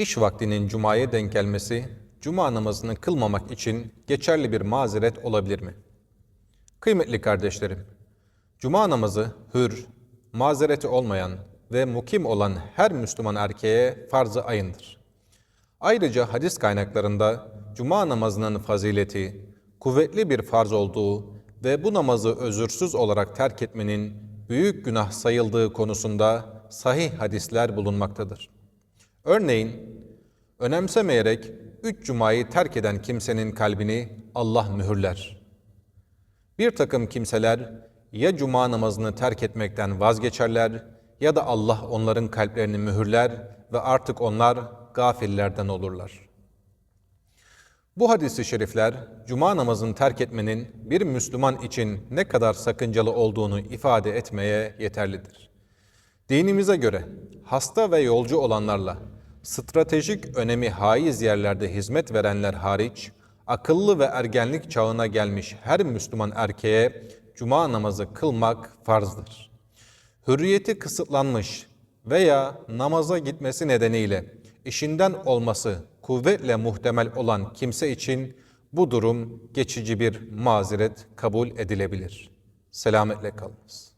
İş vaktinin cumaya denk gelmesi, cuma namazını kılmamak için geçerli bir mazeret olabilir mi? Kıymetli kardeşlerim, cuma namazı hür, mazereti olmayan ve mukim olan her Müslüman erkeğe farz-ı ayındır. Ayrıca hadis kaynaklarında cuma namazının fazileti, kuvvetli bir farz olduğu ve bu namazı özürsüz olarak terk etmenin büyük günah sayıldığı konusunda sahih hadisler bulunmaktadır. Örneğin, önemsemeyerek üç cumayı terk eden kimsenin kalbini Allah mühürler. Bir takım kimseler ya cuma namazını terk etmekten vazgeçerler ya da Allah onların kalplerini mühürler ve artık onlar gafillerden olurlar. Bu hadisi şerifler cuma namazını terk etmenin bir Müslüman için ne kadar sakıncalı olduğunu ifade etmeye yeterlidir. Dinimize göre hasta ve yolcu olanlarla stratejik önemi haiz yerlerde hizmet verenler hariç akıllı ve ergenlik çağına gelmiş her Müslüman erkeğe cuma namazı kılmak farzdır. Hürriyeti kısıtlanmış veya namaza gitmesi nedeniyle işinden olması kuvvetle muhtemel olan kimse için bu durum geçici bir mazeret kabul edilebilir. Selametle kalınız.